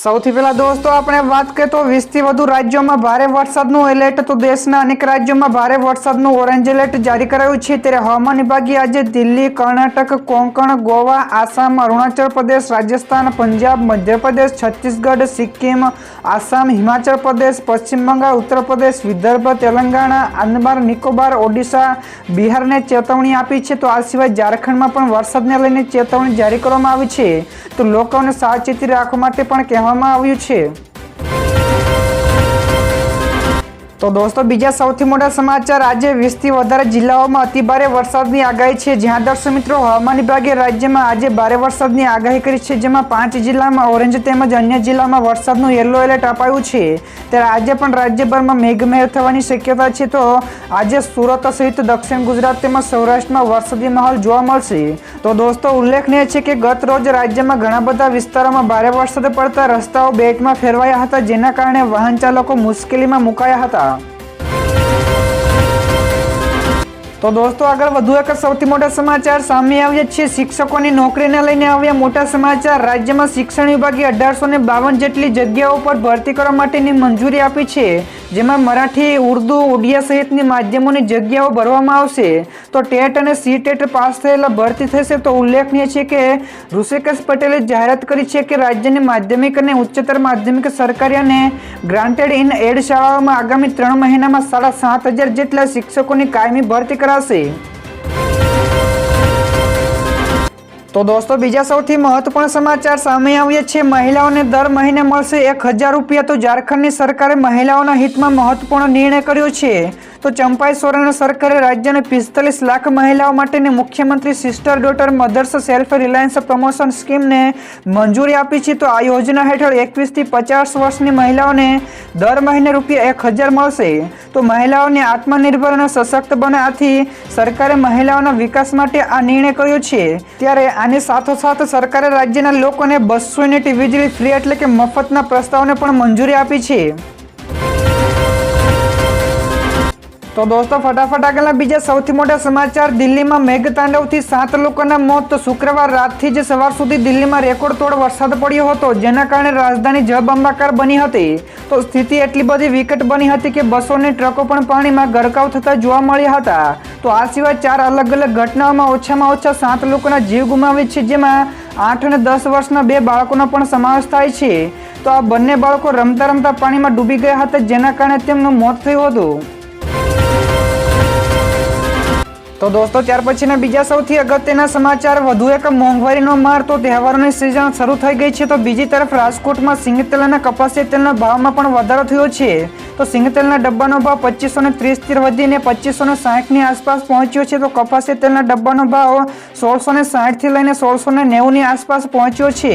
સૌથી પહેલા દોસ્તો, આપણે વાત કરીએ તો વીસથી વધુ રાજ્યોમાં ભારે વરસાદનું એલર્ટ તો દેશના અનેક રાજ્યોમાં ભારે વરસાદનું ઓરેન્જ એલર્ટ જારી કરાયું છે. ત્યારે હવામાન વિભાગે આજે દિલ્હી, કર્ણાટક, કોંકણ, ગોવા, આસામ, અરુણાચલ પ્રદેશ, રાજસ્થાન, પંજાબ, મધ્યપ્રદેશ, છત્તીસગઢ, સિક્કિમ, આસામ, હિમાચલ પ્રદેશ, પશ્ચિમ બંગાળ, ઉત્તર પ્રદેશ, વિદર્ભ, તેલંગાણા આંદમાન નિકોબાર, ઓડિશા, બિહારને ચેતવણી આપી છે. તો આ સિવાય ઝારખંડમાં પણ વરસાદને લઈને ચેતવણી જારી કરવામાં આવી છે. તો લોકોને સાવચેતી રાખવા માટે પણ કહેવામાં આવ્યું છે તો દોસ્તો, બીજા સૌથી મોટા સમાચાર આજે વીસથી વધારે જિલ્લાઓમાં અતિભારે વરસાદની આગાહી છે. જ્યાં દર્શક મિત્રો, હવામાન વિભાગે રાજ્યમાં આજે ભારે વરસાદની આગાહી કરી છે, જેમાં પાંચ જિલ્લામાં ઓરેન્જ તેમજ અન્ય જિલ્લામાં વરસાદનું યલો એલર્ટ અપાયું છે. ત્યારે આજે પણ રાજ્યભરમાં મેઘમહેર થવાની શક્યતા છે. તો આજે સુરત સહિત દક્ષિણ ગુજરાત તેમજ સૌરાષ્ટ્રમાં વરસાદી માહોલ જોવા મળશે. તો દોસ્તો, ઉલ્લેખનીય છે કે ગત રોજ રાજ્યમાં ઘણા બધા વિસ્તારોમાં ભારે વરસાદ પડતા રસ્તાઓ બેટમાં ફેરવાયા હતા, જેના કારણે વાહન ચાલકો મુશ્કેલીમાં મુકાયા હતા. તો દોસ્તો, આગળ વધુ એક સૌથી મોટા સમાચાર. સામે આવ્યા છે શિક્ષકોની નોકરીને લઈને આવ્યા મોટા સમાચાર. રાજ્યમાં શિક્ષણ વિભાગે અઢારસો બાવન જેટલી જગ્યાઓ પર ભરતી કરવા માટેની મંજૂરી આપી છે. જેમાં મરાઠી, ઉર્દુ ઉડિયા સહિતની માધ્યમોની જગ્યાઓ ભરવામાં આવશે. તો ટેટ અને સી ટેટ પાસ થયેલા ભરતી થશે તો ઉલ્લેખનીય છે કે ઋષિકેશ પટેલે જાહેરાત કરી છે કે રાજ્યની માધ્યમિક અને ઉચ્ચતર માધ્યમિક સરકારી અને ગ્રાન્ટેડ ઇન એડ શાળાઓમાં આગામી ત્રણ મહિનામાં સાડા સાત હજાર જેટલા શિક્ષકોની કાયમી ભરતી કરાશે. તો દોસ્તો, બીજા સૌથી મહત્વપૂર્ણ સમાચાર સામે આવ્યા છે. મહિલાઓને દર મહિને મળશે એક હજાર રૂપિયા. તો ઝારખંડની સરકારે મહિલાઓના હિતમાં મહત્વપૂર્ણ નિર્ણય કર્યો છે. તો ચંપાઈ સોરેન સરકારે રાજ્યને પિસ્તાલીસ લાખ મહિલાઓ માટેની મુખ્યમંત્રી sister daughter mothers self reliance promotion સ્કીમને મંજૂરી આપી છે. તો આ યોજના હેઠળ એકવીસથી પચાસ વર્ષની મહિલાઓને દર મહિને રૂપિયા એક હજાર મળશે. તો મહિલાઓને આત્મનિર્ભર અને સશક્ત બને આથી સરકારે મહિલાઓના વિકાસ માટે આ નિર્ણય કર્યો છે. ત્યારે આની સાથોસાથ સરકારે રાજ્યના લોકોને બસો યુનિટ વીજળી ફ્રી એટલે કે મફતના પ્રસ્તાવને પણ મંજૂરી આપી છે. તો દોસ્તો, ફટાફટ આગળના બીજા સૌથી મોટા સમાચાર. દિલ્હીમાં મેઘતાંડવથી સાત લોકોના મોત. તો શુક્રવાર રાતથી જ સવાર સુધી દિલ્હીમાં રેકોર્ડ તોડ વરસાદ પડ્યો હતો, જેના કારણે રાજધાની જળબંબાકાર બની હતી. તો સ્થિતિ એટલી બધી વિકટ બની હતી કે બસોની ટ્રકો પણ પાણીમાં ગરકાવ થતા જોવા મળ્યા હતા. તો આ સિવાય ચાર અલગ અલગ ઘટનાઓમાં ઓછામાં ઓછા સાત લોકોના જીવ ગુમાવે છે, જેમાં આઠ અને દસ વર્ષના બે બાળકોનો પણ સમાવેશ થાય છે. તો આ બંને બાળકો રમતા રમતા પાણીમાં ડૂબી ગયા હતા, જેના કારણે તેમનું મોત થયું હતું. તો દોસ્તો, ત્યાર પછીના બીજા સૌથી અગત્યના સમાચાર. વધુ એક મોંઘવારીનો માર તો તહેવારોની સિઝન શરૂ થઈ ગઈ છે, તો બીજી તરફ રાજકોટમાં સિંગતેલ અને કપાસિયા તેલના ભાવમાં પણ વધારો થયો છે. તો સિંગતેલના ડબ્બાનો ભાવ પચીસો ને ત્રીસથી વધીને પચીસો ને સાહીઠની આસપાસ પહોંચ્યો છે. તો કપાસી તેલના ડબ્બાનો ભાવ સોળસો ને સાહીઠથી લઈને સોળસો ને નેવુંની આસપાસ પહોંચ્યો છે.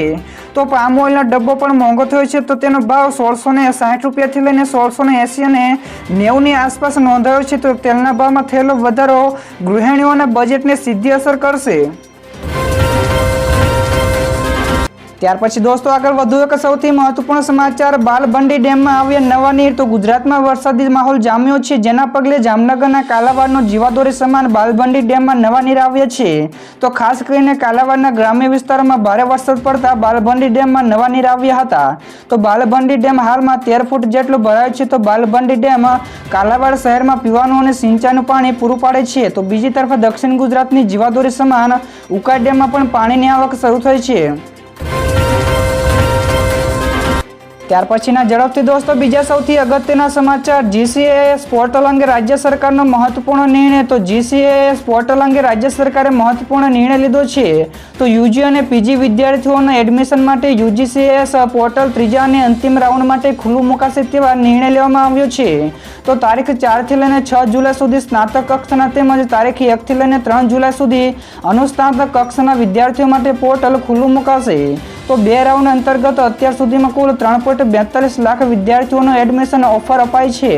તો પામ ઓઇલનો ડબ્બો પણ મોંઘો થયો છે. તો તેનો ભાવ સોળસો ને સાહીઠ રૂપિયાથી લઈને સોળસો ને એંસી અને નેવુંની આસપાસ નોંધાયો છે. તો તેલના ભાવમાં થયેલો વધારો ગૃહિણીઓના બજેટને સીધી અસર કરશે. ત્યાર પછી દોસ્તો, આગળ વધુ એક સૌથી મહત્વપૂર્ણ સમાચાર. બાલબંડી ડેમમાં આવ્યા નવા નીર. તો ગુજરાતમાં વરસાદી માહોલ જામ્યો છે. જેના પગલે જામનગરના કાલાવાડનો જીવાદોરી સમાન બાલબંડી ડેમમાં નવા નીર આવ્યા છે. તો ખાસ કરીને કાલાવાડના ગ્રામ્ય વિસ્તારોમાં ભારે વરસાદ પડતા બાલબંડી ડેમમાં નવા નીર આવ્યા હતા. તો બાલબંડી ડેમ હાલમાં તેર ફૂટ જેટલો ભરાયો છે. તો બાલબંડી ડેમ કાલાવાડ શહેરમાં પીવાનું અને સિંચાઈનું પાણી પૂરું પાડે છે. તો બીજી તરફ દક્ષિણ ગુજરાતની જીવાદોરી સમાન ઉકાઈ ડેમમાં પણ પાણીની આવક શરૂ થઈ છે. ત્યાર પછીના ઝડપથી દોસ્તો, બીજા સૌથી અગત્યના સમાચાર. જીસીએએસ પોર્ટલ અંગે રાજ્ય સરકારનો મહત્વપૂર્ણ નિર્ણય. તો જીસીએએસ પોર્ટલ અંગે રાજ્ય સરકારે મહત્વપૂર્ણ નિર્ણય લીધો છે. તો યુજી અને પીજી વિદ્યાર્થીઓના એડમિશન માટે યુજીસીએસ પોર્ટલ ત્રીજા અને અંતિમ રાઉન્ડ માટે ખુલ્લું મુકાશે તેવા નિર્ણય લેવામાં આવ્યો છે. તો તારીખ ચારથી લઈને છ જુલાઈ સુધી સ્નાતક કક્ષાના તેમજ તારીખ એકથી લઈને ત્રણ જુલાઈ સુધી અનુસ્નાતક કક્ષાના વિદ્યાર્થીઓ માટે પોર્ટલ ખુલ્લું મુકાશે. તો બે રાઉન્ડ અંતર્ગત અત્યાર સુધીમાં કુલ ત્રણ પોઈન્ટ લાખ વિદ્યાર્થીઓનું એડમિશન ઓફર અપાય છે.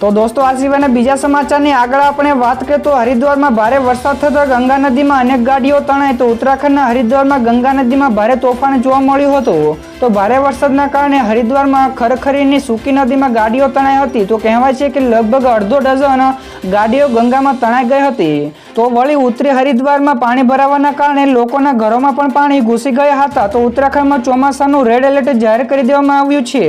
તો દોસ્તો, આ સિવાયના બીજા સમાચારની આગળ આપણે વાત કરીએ તો હરિદ્વારમાં ભારે વરસાદ થતો ગંગા નદીમાં અનેક ગાડીઓ તણાઈ તો ઉત્તરાખંડના હરિદ્વારમાં ગંગા નદીમાં ભારે તોફાન જોવા મળ્યું હતું. તો ભારે વરસાદના કારણે હરિદ્વારમાં ખરખરીની સૂકી નદીમાં ગાડીઓ તણાઈ હતી. તો કહેવાય છે કે લગભગ અડધો ડઝન ગાડીઓ ગંગામાં તણાઈ ગઈ હતી. તો વળી ઉત્તરી હરિદ્વારમાં પાણી ભરાવાના કારણે લોકોના ઘરોમાં પણ પાણી ઘૂસી ગયા હતા. તો ઉત્તરાખંડમાં ચોમાસાનું રેડ એલર્ટ જાહેર કરી દેવામાં આવ્યું છે.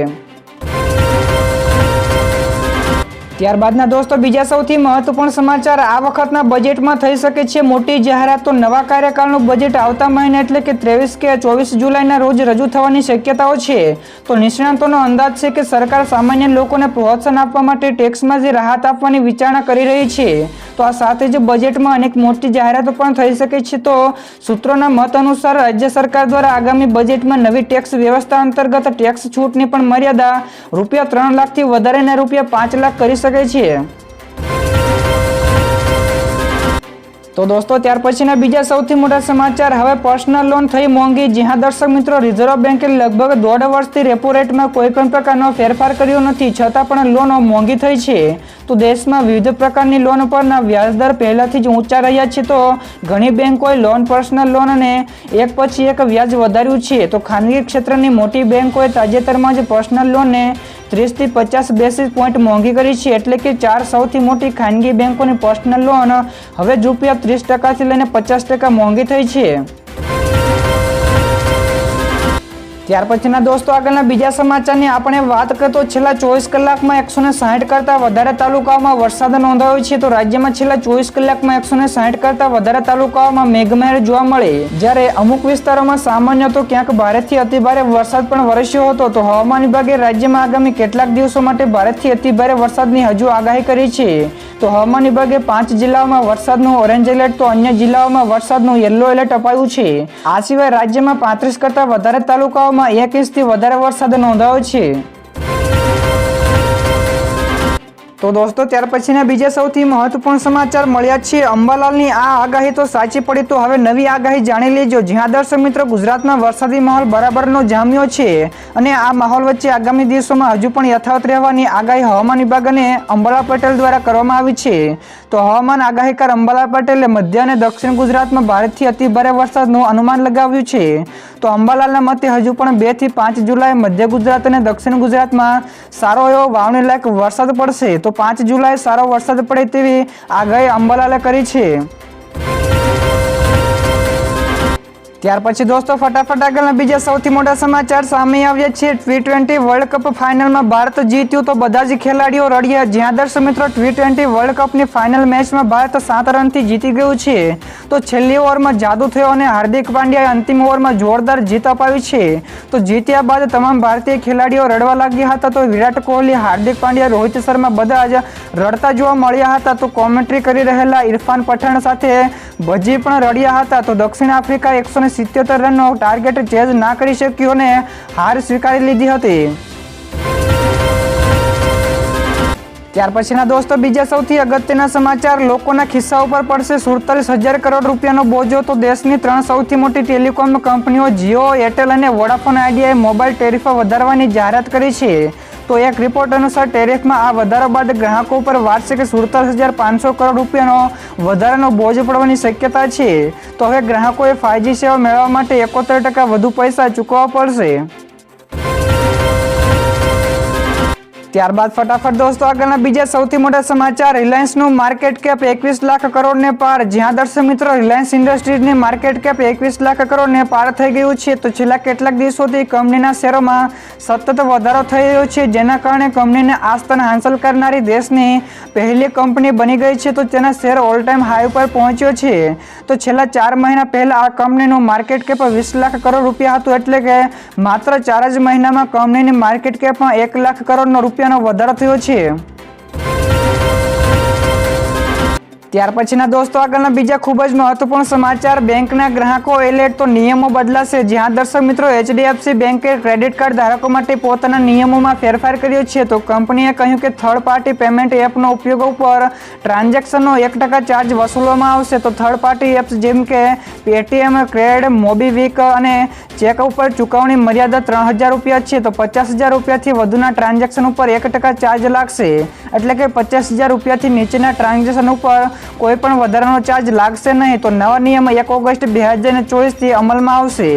ત્યારબાદના દોસ્તો, બીજા સૌથી મહત્વપૂર્ણ સમાચાર આ વખતના બજેટમાં થઈ શકે છે. મોટી જાહેરાત તો નવા કાર્યકાળનું બજેટ આવતા મહિને એટલે કે ત્રેવીસ કે ચોવીસ જુલાઈના રોજ રજૂ થવાની શક્યતાઓ છે. તો નિષ્ણાંતોનો અંદાજ છે કે સરકાર સામાન્ય લોકોને પ્રોત્સાહન આપવા માટે ટેક્સમાં જે રાહત આપવાની વિચારણા કરી રહી છે. તો આ સાથે જ બજેટમાં અનેક મોટી જાહેરાતો પણ થઈ શકે છે. તો સૂત્રોના મત અનુસાર રાજ્ય સરકાર દ્વારા આગામી બજેટમાં નવી ટેક્સ વ્યવસ્થા અંતર્ગત ટેક્સ છૂટની પણ મર્યાદા રૂપિયા ત્રણ લાખથી વધારીને રૂપિયા પાંચ લાખ કરી શકે તો દોસ્તો, ત્યાર પછીના બીજા સૌથી મોટા સમાચાર. હવે પર્સનલ લોન થઈ મોંઘી. જ્યાં દર્શક મિત્રો, રિઝર્વ બેન્કે લગભગ દોઢ વર્ષથી રેપો રેટમાં કોઈ પણ પ્રકારનો ફેરફાર કર્યો નથી. છતાં પણ લોનો મોંઘી થઈ છે. તો દેશમાં વિવિધ પ્રકારની લોન પરના વ્યાજદર પહેલાથી જ ઊંચા રહ્યા છે. તો ઘણી બેન્કોએ લોન, પર્સનલ લોનને એક પછી એક વ્યાજ વધાર્યું છે. તો ખાનગી ક્ષેત્રની મોટી બેન્કોએ તાજેતરમાં જ પર્સનલ લોનને ત્રીસથી પચાસ બેસીસ પોઈન્ટ મોંઘી કરી છે, એટલે કે ચાર સૌથી મોટી ખાનગી બેંકોની પર્સનલ લોન હવે જ રૂપિયા ત્રીસ ટકાથી લઈને પચાસ ટકા મોંઘી થઈ છે. ત્યાર પછીના દોસ્તો, આગળના બીજા સમાચારની આપણે વાત કરીએ તો છેલ્લા ચોવીસ કલાકમાં એકસો ને સાઠ કરતાં વધારે તાલુકાઓમાં વરસાદ નોંધાયો છે. તો રાજ્યમાં છેલ્લા ચોવીસ કલાકમાં એકસો ને સાઠ કરતાં વધારે તાલુકાઓમાં મેઘમહેર જોવા મળે. જ્યારે અમુક વિસ્તારોમાં સામાન્ય તો ક્યાંક ભારેથી અતિભારે વરસાદ પણ વરસ્યો હતો. તો હવામાન વિભાગે રાજ્યમાં આગામી કેટલાક દિવસો માટે ભારેથી અતિભારે વરસાદની હજુ આગાહી કરી છે. તો હવામાન વિભાગે પાંચ જિલ્લાઓમાં વરસાદનું ઓરેન્જ એલર્ટ તો અન્ય જિલ્લાઓમાં વરસાદનું યલો એલર્ટ અપાયું છે. આ સિવાય રાજ્યમાં પાંત્રીસ કરતાં વધારે તાલુકાઓમાં એક ઇંચથી વધારે વરસાદ નોંધાયો છે. તો દોસ્તો, ત્યાર પછીના બીજા સૌથી મહત્વપૂર્ણ સમાચાર મળ્યા છે. અંબાલાલની આ આગાહી તો સાચી પડી, તો હવે નવી આગાહી જાણી લેજો. જ્યાં દર્શક મિત્રો ગુજરાતમાં વરસાદી માહોલ બરાબરનો જામ્યો છે અને આ માહોલ વચ્ચે આગામી દિવસોમાં હજુ પણ યથાવત રહેવાની આગાહી હવામાન વિભાગ અને અંબાલાલ પટેલ દ્વારા કરવામાં આવી છે. તો હવામાન આગાહીકાર અંબાલાલ પટેલે મધ્ય અને દક્ષિણ ગુજરાતમાં ભારેથી અતિ ભારે વરસાદનું અનુમાન લગાવ્યું છે. તો અંબાલાલના મતે હજુ પણ બેથી પાંચ જુલાઈ મધ્ય ગુજરાત અને દક્ષિણ ગુજરાતમાં સારો એવો વાવણી લાયક વરસાદ પડશે. તો પાંચ જુલાઈ સારો વરસાદ પડે તેવી આગાહી અંબાલાલે કરી છે. ત્યાર પછી દોસ્તો, ફટાફટ આગળના બીજા સૌથી મોટા સમાચાર સામે આવ્યા છે. ટી ટ્વેન્ટી વર્લ્ડ કપ ફાઇનલમાં ભારત જીત્યું તો બધા જ ખેલાડીઓ રડ્યા. જ્યાં દર્શક મિત્રો ટી ટ્વેન્ટી વર્લ્ડ કપની ફાઇનલ મેચમાં ભારત સાત રનથી જીતી ગયું છે. તો છેલ્લી ઓવરમાં જાદુ થયો અને હાર્દિક પાંડ્યાએ અંતિમ ઓવરમાં જોરદાર જીત અપાવી છે. તો જીત્યા બાદ તમામ ભારતીય ખેલાડીઓ રડવા લાગ્યા હતા. તો વિરાટ કોહલી, હાર્દિક પાંડ્યા, રોહિત શર્મા બધા જ રડતા જોવા મળ્યા હતા. તો કોમેન્ટ્રી કરી રહેલા ઇરફાન પઠાણ સાથે ભજી પણ રડ્યા હતા. તો દક્ષિણ આફ્રિકા એકસો ને સિત્યોતેર રનનો ટાર્ગેટ ચેઝ ના કરી શક્યો અને હાર સ્વીકારી લીધી હતી. ત્યાર પછીના દોસ્તો, બીજા સૌથી અગત્યના સમાચાર, લોકોના ખિસ્સા ઉપર પડશે સુડતાલીસ હજાર કરોડ રૂપિયાનો બોજો. તો દેશની ત્રણ સૌથી મોટી ટેલિકોમ કંપનીઓ જીઓ, એરટેલ અને વોડાફોન આઈડિયાએ મોબાઈલ ટેરિફો વધારવાની જાહેરાત કરી છે. તો એક રિપોર્ટ અનુસાર ટેરિફમાં આ વધારા બાદ ગ્રાહકો પર વાર્ષિક સુડતાલીસ હજાર પાંચસો કરોડ રૂપિયાનો વધારાનો બોજ પડવાની શક્યતા છે. તો હવે ગ્રાહકોએ ફાઇવજી સેવા મેળવવા માટે એકોતેર ટકા વધુ પૈસા ચૂકવવા પડશે. ત્યારબાદ ફટાફટ દોસ્તો, આગળના બીજા સૌથી મોટા સમાચાર. રિલાયન્સનું માર્કેટ કેપ એકવીસ લાખ કરોડને પાર. જ્યાં દર્શક મિત્રો, રિલાયન્સ ઇન્ડસ્ટ્રીઝની માર્કેટ કેપ એકવીસ લાખ કરોડને પાર થઈ ગયું છે. તો છેલ્લા કેટલાક દિવસોથી કંપનીના શેરોમાં સતત વધારો થઈ રહ્યો છે, જેના કારણે કંપનીને આ સ્થાન હાંસલ કરનારી દેશની પહેલી કંપની બની ગઈ છે. તો તેના શેર ઓલ ટાઈમ હાઈ પર પહોંચ્યો છે. તો છેલ્લા ચાર મહિના પહેલાં આ કંપનીનું માર્કેટ કેપ વીસ લાખ કરોડ રૂપિયા હતું. એટલે કે માત્ર ચાર જ મહિનામાં કંપનીની માર્કેટ કેપમાં એક લાખ કરોડનો રૂપિયાનો વધારો થયો છે. ત્યાર પછીના દોસ્તો, આગળના બીજા ખૂબ જ મહત્વપૂર્ણ સમાચાર. બેંકના ગ્રાહકો એલર્ટ તો નિયમો બદલાશે. જ્યાં દર્શક મિત્રો એચડીએફસી બેંકે ક્રેડિટ કાર્ડ ધારકો માટે પોતાના નિયમોમાં ફેરફાર કર્યો છે, તો કંપનીએ કહ્યું કે થર્ડ પાર્ટી પેમેન્ટ એપનો ઉપયોગ ઉપર ટ્રાન્ઝેક્શનનો એક ટકા ચાર્જ વસૂલવામાં આવશે. તો થર્ડ પાર્ટી એપ્સ જેમ કે પેટીએમ ક્રેડ મોબીવિક અને ચેક ઉપર ચૂકવણી મર્યાદા ત્રણ હજાર રૂપિયા છે, તો પચાસ હજાર રૂપિયાથી વધુના ટ્રાન્ઝેક્શન ઉપર એક ટકા ચાર્જ લાગશે. એટલે કે પચાસ હજાર રૂપિયાથી નીચેના ટ્રાન્ઝેક્શન ઉપર કોઈ પણ વધારાનો ચાર્જ લાગશે નહીં. તો નવા નિયમ એક ઓગસ્ટ બે હજાર ચોવીસથી અમલમાં આવશે.